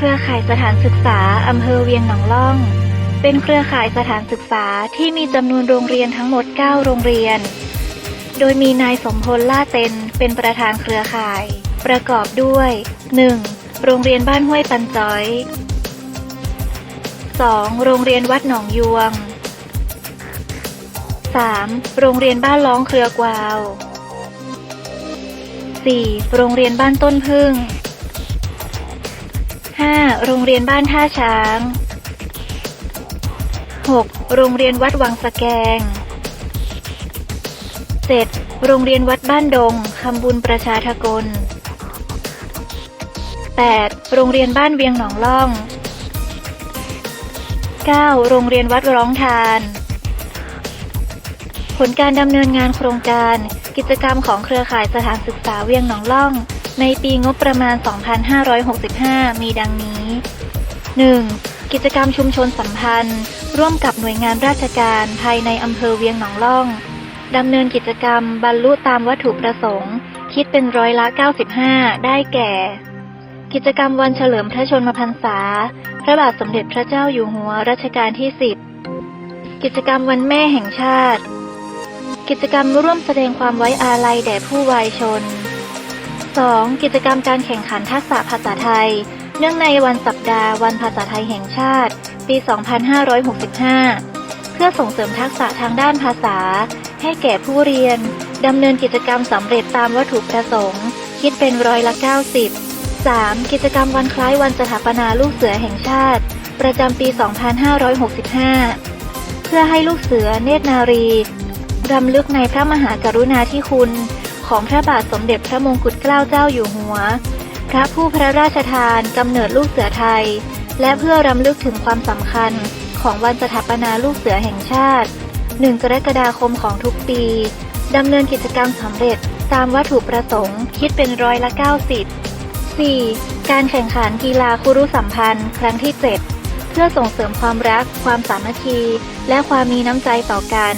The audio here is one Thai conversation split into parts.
เครือข่ายสถานศึกษาอำเภอเวียงหนองล่อง เป็นเครือข่ายสถานศึกษาที่มีจำนวนโรงเรียนทั้งหมด 9 โรงเรียน โดยมีนายสมพลล่าเต็นเป็นประธานเครือข่าย ประกอบด้วย 1. โรงเรียนบ้านห้วยปันจ้อย 2. โรงเรียนวัดหนองยวง 3. โรงเรียนบ้านล้องเครือกวาว 4. โรงเรียนบ้านต้นพึ่ง โรงเรียนบ้านท่าช้าง 6. โรงเรียนวัดวังสะแกง 7. โรงเรียนวัดบ้านดงคำบุญประชาทกล 8. โรงเรียนบ้านเวียงหนองล่อง 9. โรงเรียนวัดร้องทาน ผลการดำเนินงานโครงการ กิจกรรมของเครือข่ายสถานศึกษาเวียงหนองล่อง ในปีงบประมาณ 2565 มีดังนี้ 1. กิจกรรมชุมชนสัมพันธ์ ร่วมกับหน่วยงานราชการภายในอำเภอเวียงหนองล่อง ดำเนินกิจกรรมบรรลุตามวัตถุประสงค์ คิดเป็นร้อยละ 95 ได้แก่ กิจกรรมวันเฉลิมพระชนมพรรษา พระบาทสมเด็จพระเจ้าอยู่หัวรัชกาลที่ 10 กิจกรรมวันแม่แห่งชาติ กิจกรรมร่วมแสดงความไว้อาลัยแด่ผู้วายชน 2. กิจกรรมการแข่งขันทักษะภาษาไทย เนื่องในวันสัปดาห์วันภาษาไทยแห่งชาติ ปี 2565 เพื่อส่งเสริมทักษะทางด้านภาษา ให้แก่ผู้เรียน ดำเนินกิจกรรมสำเร็จตามวัตถุประสงค์ คิดเป็นร้อยละ 90 3. กิจกรรมวันคล้ายวันสถาปนาลูกเสือแห่งชาติ ประจำปี 2565 เพื่อให้ลูกเสือเนตรนารี รำลึกในพระมหากรุณาธิคุณ ของพระบาทสมเด็จพระมงกุฎเกล้าเจ้าอยู่หัว พระผู้พระราชทานกำเนิดลูกเสือไทย และเพื่อรำลึกถึงความสำคัญของวันสถาปนาลูกเสือแห่งชาติ 1 กรกฎาคมของทุกปีดำเนินกิจกรรมสำเร็จตามวัตถุประสงค์คิดเป็นร้อยละ 90 4. การแข่งขันกีฬาคุรุสัมพันธ์ ครั้งที่ 7 เพื่อส่งเสริมความรัก ความสามัคคี และความมีน้ำใจต่อกัน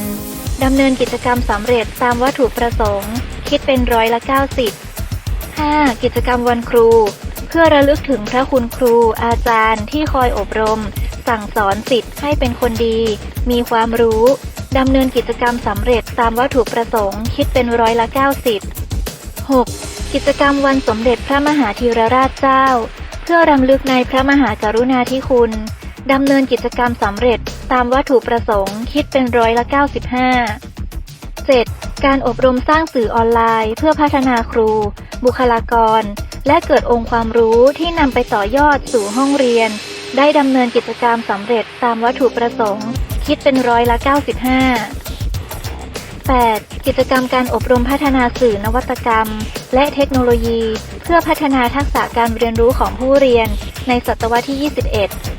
ดำเนินกิจกรรมสำเร็จตามวัตถุประสงค์ คิดเป็นร้อยละ 90 5. กิจกรรมวันครู เพื่อระลึกถึงพระคุณครู อาจารย์ที่คอยอบรม สั่งสอนสิทธิ์ให้เป็นคนดี มีความรู้ดำเนินกิจกรรมสำเร็จตามวัตถุประสงค์ คิดเป็นร้อยละ 90 6. กิจกรรมวันสมเด็จพระมหาธีรราชเจ้า เพื่อรำลึกในพระมหากรุณาธิคุณดำเนินกิจกรรมสำเร็จตามวัตถุประสงค์ คิดเป็นร้อยละ 95 7. การอบรมสร้างสื่อออนไลน์ เพื่อพัฒนาครู บุคลากร และเกิดองค์ความรู้ที่นำไปต่อยอดสู่ห้องเรียน ได้ดำเนินกิจกรรมสำเร็จตามวัตถุประสงค์ คิดเป็นร้อยละ 95 8. กิจกรรมการอบรมพัฒนาสื่อนวัตกรรม และเทคโนโลยี เพื่อพัฒนาทักษะการเรียนรู้ของผู้เรียน ในศตวรรษที่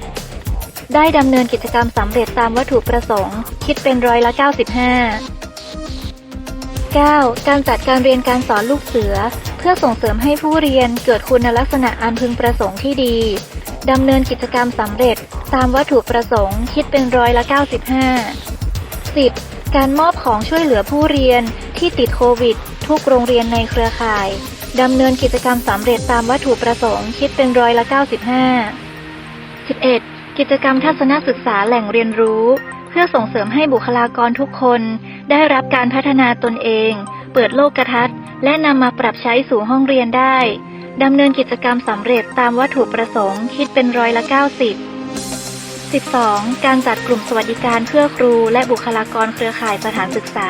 21 ได้ดำเนินกิจกรรมสำเร็จตามวัตถุประสงค์ คิดเป็นร้อยละ 95 9. การจัดการเรียนการสอนลูกเสือ เพื่อส่งเสริมให้ผู้เรียนเกิดคุณลักษณะอันพึงประสงค์ที่ดีดำเนินกิจกรรมสำเร็จ ตามวัตถุประสงค์คิดเป็นร้อยละ 95 10. การมอบของช่วยเหลือผู้เรียนที่ติดโควิด ทุกโรงเรียนในเครือข่ายดำเนินกิจกรรมสำเร็จตามวัตถุประสงค์คิดเป็นร้อยละ 95 11. กิจกรรมทัศนศึกษาแหล่งเรียนรู้ เพื่อส่งเสริมให้บุคลากรทุกคน ได้รับการพัฒนาตนเอง เปิดโลกทัศน์และนำมาปรับใช้สู่ห้องเรียนได้ดำเนินกิจกรรมสำเร็จตามวัตถุประสงค์คิดเป็นร้อยละ 90 12. การจัดกลุ่มสวัสดิการเพื่อครูและบุคลากรเครือข่ายสถานศึกษา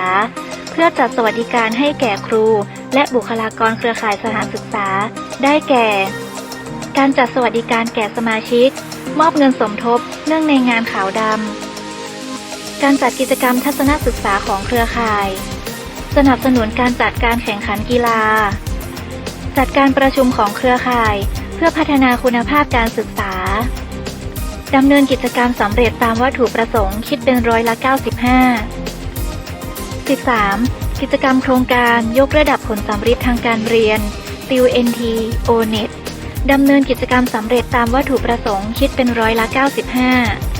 เพื่อจัดสวัสดิการให้แก่ครู และบุคลากรเครือข่ายสถานศึกษา ได้แก่ การจัดสวัสดิการแก่สมาชิก มอบเงินสมทบ เนื่องในงานขาวดำ การจัดกิจกรรมทัศนศึกษาของเครือข่าย สนับสนุนการจัดการแข่งขันกีฬา จัดการประชุมของเครือข่าย เพื่อพัฒนาคุณภาพการศึกษาดำเนินกิจกรรมสำเร็จตามวัตถุประสงค์คิดเป็นร้อยละ 95 13. กิจกรรมโครงการยกระดับผลสำฤทธิ์ทางการเรียน ติว NT ONET ดำเนินกิจกรรมสำเร็จตามวัตถุประสงค์คิดเป็นร้อยละ 95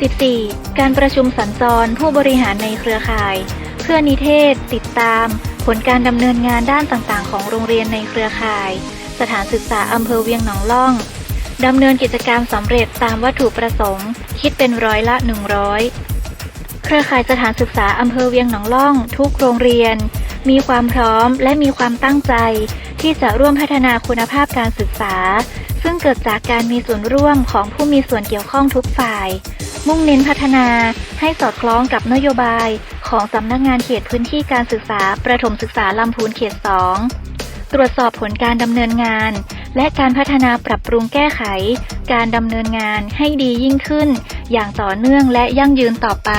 14. การประชุมสัญจรผู้บริหารในเครือข่าย เพื่อนิเทศ ติดตาม ผลการดำเนินงานด้านต่างๆ ของโรงเรียนในเครือข่าย สถานศึกษาอำเภอเวียงหนองล่องดำเนินกิจกรรมสำเร็จตามวัตถุประสงค์ คิดเป็นร้อยละ 100 เครือข่ายสถานศึกษาอำเภอเวียงหนองล่อง ทุกโรงเรียน มีความพร้อมและมีความตั้งใจ ที่จะร่วมพัฒนาคุณภาพการศึกษา ซึ่งเกิดจากการมีส่วนร่วมของผู้มีส่วนเกี่ยวข้องทุกฝ่าย มุ่งเน้นพัฒนาให้สอดคล้องกับนโยบายของสำนักงานเขตพื้นที่การศึกษา ประถมศึกษาลำพูนเขต 2 ตรวจสอบผลการดำเนินงาน และการพัฒนาปรับปรุงแก้ไข การดำเนินงานให้ดียิ่งขึ้น อย่างต่อเนื่องและยั่งยืนต่อไป